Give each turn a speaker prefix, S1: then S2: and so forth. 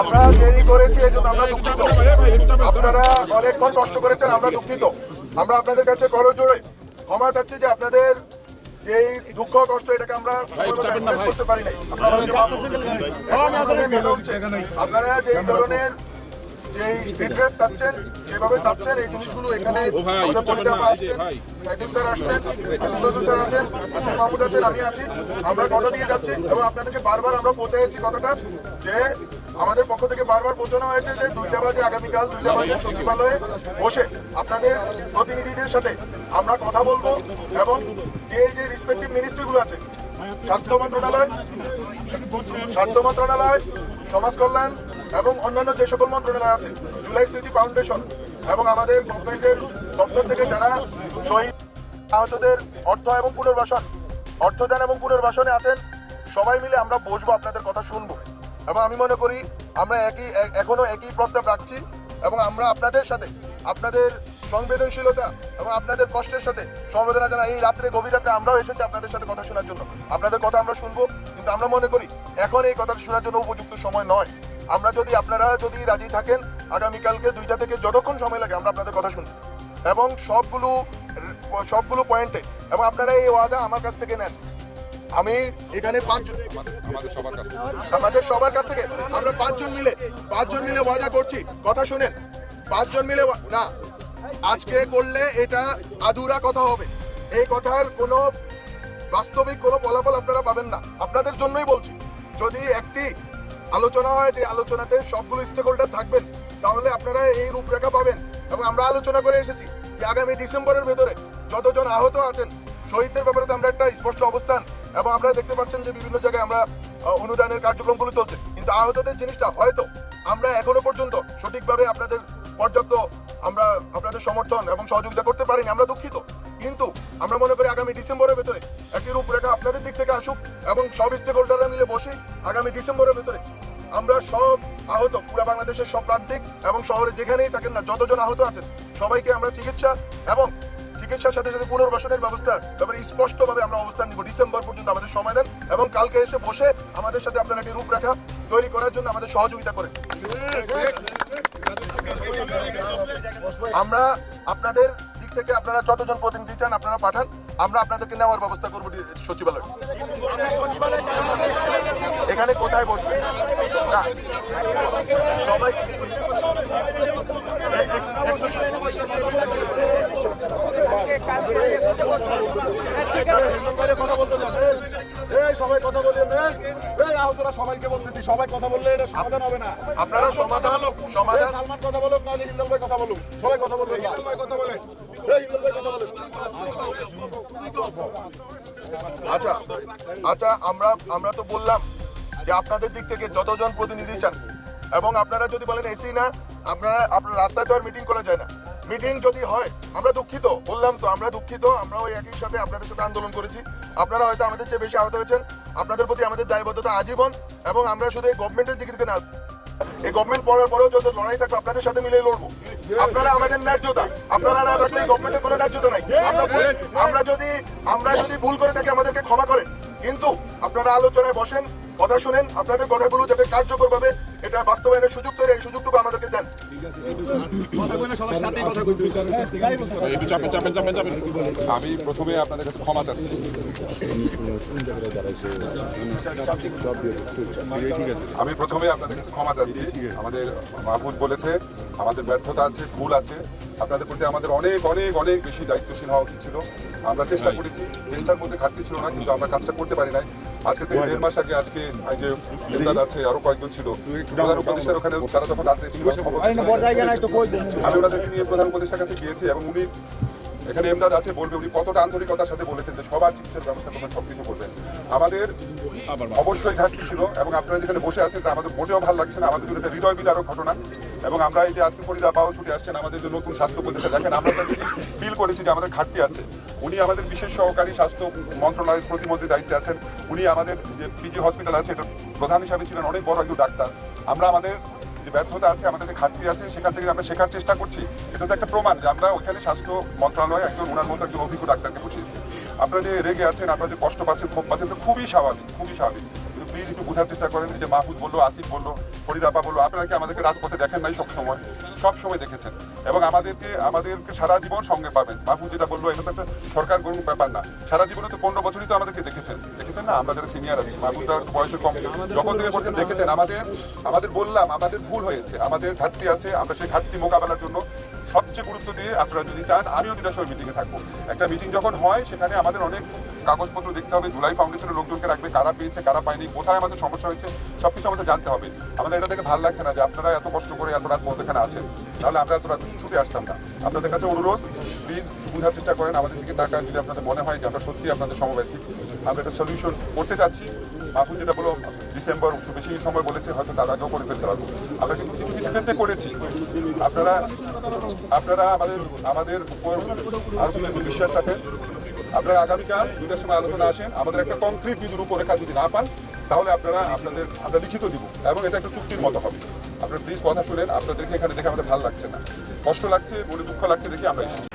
S1: আমরা দেরি করেছি এই জন্য আমরা দুঃখিত। আপনারা অনেকক্ষণ কষ্ট করেছেন আমরা দুঃখিত। আমরা আপনাদের কাছে করজোড়ে ক্ষমা চাচ্ছি যে আপনাদের যেই দুঃখ কষ্ট এটাকে আমরা করতে পারি নাই। আপনারা করে যেই ধরনের যেই এড্রেস চাচ্ছেন যেভাবে চাচ্ছেন এই জিনিসগুলো এখানে আমাদের পরিচালক আসছেন সাইদুল স্যার আসছেন আসিফ নজরুল স্যার আছেন আসিফ মাহমুদ আছেন আমি আছি। আমরা কথা দিয়ে যাচ্ছি এবং আপনাদেরকে বারবার আমরা পৌঁছাইছি কথাটা যে আমাদের পক্ষ থেকে বারবার বোঝানো হয়েছে যে দুইটা বাজে আগামীকাল, দুইটা বাজে সচিবালয়ে বসে আপনাদের প্রতিনিধিদের সাথে আমরা কথা বলব এবং যে যে রিসপেক্টিভ মিনিস্ট্রিগুলো আছে, স্বাস্থ্য মন্ত্রণালয় স্বাস্থ্য মন্ত্রণালয়, সমাজ কল্যাণ এবং অন্যান্য যে সকল মন্ত্রণালয় আছে, জুলাই স্মৃতি ফাউন্ডেশন এবং আমাদের গভর্নমেন্টের দপ্তর থেকে যারা শহীদ আহতদের অর্থ এবং পুনর্বাসন, অর্থদান এবং পুনর্বাসনে আছেন, সবাই মিলে আমরা বসবো, আপনাদের কথা শুনব। এবং আমি মনে করি আমরা একই, এ- এখনও একই প্রস্তাব রাখছি এবং আমরা আপনাদের সাথে, আপনাদের সংবেদনশীলতা এবং আপনাদের কষ্টের সাথে সমবেদনা জানা এই রাত্রে, গভীর রাত্রে আমরাও এসেছি আপনাদের সাথে কথা শোনার জন্য। আপনাদের কথা আমরা শুনব, কিন্তু আমরা মনে করি, এখন এই কথা শোনার জন্য উপযুক্ত সময় নয়। আমরা যদি, আপনারা যদি রাজি থাকেন, আগামীকালকে দুইটা থেকে যতক্ষণ সময় লাগে, আমরা আপনাদের কথা শুনব। এবং সবগুলো সবগুলো পয়েন্টে, এবং আপনারা এই ওয়াদা আমার কাছ থেকে নেন। আমি এখানে পাঁচজন
S2: আমাদের সবার কাছে
S1: আমাদের সবার কাছ থেকে। আমরা পাঁচজন মিলে পাঁচজন মিলে ওয়াদা করছি। কথা শুনেন। পাঁচজন মিলে না। আজকে করলে এটা আধুরা কথা হবে। এই কথার কোনো বাস্তবিক কোনো ফলাফল আপনারা পাবেন না। আপনাদের জন্যই বলছি। যদি একটি আলোচনা হয় যে আলোচনাতে সবগুলো স্টেক হোল্ডার থাকবেন, তাহলে আপনারা এই রূপরেখা পাবেন। এবং আমরা আলোচনা করে এসেছি যে আগামী ডিসেম্বরের ভেতরে যতজন আহত আছেন, শহীদদের ব্যাপারে তো আমরা একটা স্পষ্ট অবস্থান এবং আপনারা দেখতে পাচ্ছেন যে বিভিন্ন জায়গায় আমরা অনুদানের কার্যক্রমগুলো চলছে কিন্তু আহতদের জিনিসটা হয়তো আমরা এখনও পর্যন্ত সঠিকভাবে আপনাদের পর্যাপ্ত আমরা আপনাদের সমর্থন এবং সহযোগিতা করতে পারিনি, আমরা দুঃখিত। কিন্তু আমরা মনে করি আগামী ডিসেম্বরের ভেতরে একটি রূপরেখা আপনাদের দিক থেকে আসুক এবং সব স্টেক হোল্ডাররা মিলে বসে আগামী ডিসেম্বরের ভেতরে আমরা সব আহত, পুরা বাংলাদেশের সব প্রান্তিক এবং শহরে যেখানেই থাকেন না, যতজন আহত আছেন, সবাইকে আমরা চিকিৎসা এবং চিকিৎসার সাথে সাথে পুনর্বাসনের ব্যবস্থা ব্যাপারে স্পষ্টভাবে আমরা অবস্থান নিব। ডিসেম্বর পর্যন্ত আমাদের সময় দেন এবং কালকে এসে বসে আমাদের সাথে আপনারা একটি রূপরেখা তৈরি করার জন্য আমাদের সহযোগিতা করেন। আমরা আপনাদের দিক থেকে আপনারা যতজন প্রতিনিধি চান আপনারা পাঠান। আমরা আপনাদেরকে নেওয়ার ব্যবস্থা করব সচিবালয়ে। এখানে কোথায় বসবে সবাই
S3: সবাই কথা আহতরা সবাইকে বলতেছি সবাই কথা বললে এটা সমাধান হবে না
S1: আপনারা সমাধান। সমাধান
S3: সালমান কথা বলুক নাহলে হিন্দল ভাই কথা বলুক। সবাই কথা হিন্দল ভাই কথা বলেন বলেন
S1: আচ্ছা আচ্ছা আমরা আমরা তো বললাম যে আপনাদের দিক থেকে যতজন প্রতিনিধি চান এবং আপনারা যদি বলেন এসি না আপনারা, আপনার রাস্তায় তো আর মিটিং করা যায় না। মিটিং যদি হয়, আমরা দুঃখিত। বললাম তো, আমরা দুঃখিত। আমরা ওই একই সাথে আপনাদের সাথে আন্দোলন করেছি। আপনারা হয়তো আমাদের চেয়ে বেশি আহত হয়েছেন। আপনাদের প্রতি আমাদের দায়বদ্ধতা আজীবন এবং আমরা শুধু এই গভর্নমেন্টের থেকে না, এই গভর্নমেন্ট পড়ার পরেও যত লড়াই থাকবে, আপনাদের সাথে মিলে লড়বো। আপনারা আমাদের ন্যায্যতা, আপনারা না থাকলে গভর্নমেন্টের কোনো ন্যায্যতা নাই। আমরা আমরা যদি আমরা যদি ভুল করে থাকি, আমাদেরকে ক্ষমা করেন। কিন্তু আপনারা আলোচনায় বসেন কথা শুনেন আপনাদের কথাগুলো যাতে কার্যকর ভাবে এটা বাস্তবায়নের সুযোগ তৈরি এই সুযোগটুকু আমাদেরকে দেন।
S2: চাপেন চাপেন আমি প্রথমে আপনাদের কাছে ক্ষমা চাচ্ছি। আমি প্রথমে আপনাদের কাছে ক্ষমা চাচ্ছি। আমাদের মাহফুজ বলেছে আমাদের ব্যর্থতা আছে ভুল আছে। আপনাদের প্রতি আমাদের অনেক অনেক অনেক বেশি দায়িত্বশীল হওয়া উচিত ছিল। আমরা চেষ্টা করেছি চেষ্টার মধ্যে ঘাটতি ছিল না কিন্তু আমরা কাজটা করতে পারি নাই। আজকে থেকে দেড় মাস আগে আজকে যে এমদাদ আছে আরও কয়েকজন ছিল। প্রধান উপদেষ্টার ওখানে তারা যখন রাত্রে ছিল আমি ওনাদেরকে নিয়ে প্রধান উপদেষ্টার কাছে গিয়েছি এবং উনি এখানে এমদাদ আছে বলবে উনি কতটা আন্তরিকতার সাথে বলেছেন যে সবার চিকিৎসার ব্যবস্থা করবেন সবকিছু করবেন। আমাদের অবশ্যই ঘাটতি ছিল এবং আপনারা যেখানে বসে আছেন তা আমাদের মোটেও ভালো লাগছে না। আমাদের জন্য একটা হৃদয় বিদারক ঘটনা। এবং আমরা এই যে আজকে ফরিদা পাও ছুটে আসছেন, আমাদের যে নতুন স্বাস্থ্য উপদেষ্টা দেখেন আমরা ফিল করেছি যে আমাদের ঘাটতি আছে। উনি আমাদের বিশেষ সহকারী স্বাস্থ্য মন্ত্রণালয়ের প্রতিমন্ত্রী দায়িত্বে আছেন। উনি আমাদের যে পিজি হসপিটাল আছে এটা প্রধান হিসাবে ছিলেন অনেক বড় একজন ডাক্তার। আমরা আমাদের যে ব্যর্থতা আছে, আমাদের যে ঘাটতি আছে, সেখান থেকে আমরা শেখার চেষ্টা করছি। এটা তো একটা প্রমাণ যে আমরা ওখানে স্বাস্থ্য মন্ত্রণালয়ে একজন ওনার মতো একজন অভিজ্ঞ ডাক্তারকে বসিয়েছি। আপনারা যে রেগে আছেন আপনারা যে কষ্ট পাচ্ছেন ক্ষোভ পাচ্ছেন খুবই স্বাভাবিক খুবই স্বাভাবিক। কিন্তু প্লিজ একটু বোঝার চেষ্টা করেন যে মাহফুজ বলল আসিফ বলল ফরিদাপা বলল আপনারা কি আমাদেরকে রাজপথে দেখেন নাই সবসময়? সব সময় দেখেছেন। এবং আমাদেরকে আমাদেরকে সারা জীবন সঙ্গে পাবেন। মাহফুজ যেটা বলল এটা তো একটা সরকার কোনো ব্যাপার না। সারা জীবনে তো পনেরো বছরই তো আমাদেরকে দেখেছেন। দেখেছেন না? আমরা যারা সিনিয়র আছি মাহফুজটা বয়সে কম। যখন থেকে বলছেন দেখেছেন আমাদের আমাদের বললাম আমাদের ভুল হয়েছে। আমাদের ঘাটতি আছে আমরা সেই ঘাটতি মোকাবেলার জন্য সবচেয়ে গুরুত্ব দিয়ে আপনারা যদি চান, আমিও সময় মিটিংয়ে থাকব। একটা মিটিং যখন হয়, সেখানে আমাদের অনেক কাগজপত্র দেখতে হবে জুলাই ফাউন্ডেশনের লোকজনকে রাখবে, কারা পেয়েছে, কারা পায়নি, কোথায় আমাদের সমস্যা হয়েছে, সবকিছু আমাদের জানতে হবে। আমাদের এটা দেখে ভালো লাগছে না যে আপনারা এত কষ্ট করে এত রাত পর্যন্ত এখানে আছেন। তাহলে আমরা এত রাত ছুটে আসতাম না। আপনাদের কাছে অনুরোধ প্লিজ বোঝার চেষ্টা করেন, আমাদের দিকে তাকান, যদি আপনাদের মনে হয় যে আমরা সত্যি আপনাদের সমব্যথী আমরা একটা সলিউশন করতে চাচ্ছি মাহফুজ যেটা বলো ডিসেম্বর বেশি সময় বলেছে, হয়তো তার করে ফেলতে পারব। আমরা কিন্তু কিছু কিছু ক্ষেত্রে করেছি। আপনারা আপনারা আমাদের আমাদের উপর আরও কিছু বিশ্বাস রাখেন। আপনারা আগামীকাল দুটার সময় আলোচনা আসেন। আমাদের একটা কংক্রিট বিধি রূপরেখা যদি না পান, তাহলে আপনারা, আপনাদের, আমরা লিখিত দিব এবং এটা একটা চুক্তির মতো হবে। আপনারা প্লিজ কথা শুনেন। আপনাদেরকে এখানে দেখে আমাদের ভালো লাগছে না। কষ্ট লাগছে মনে দুঃখ লাগছে দেখে আমরা এসেছি।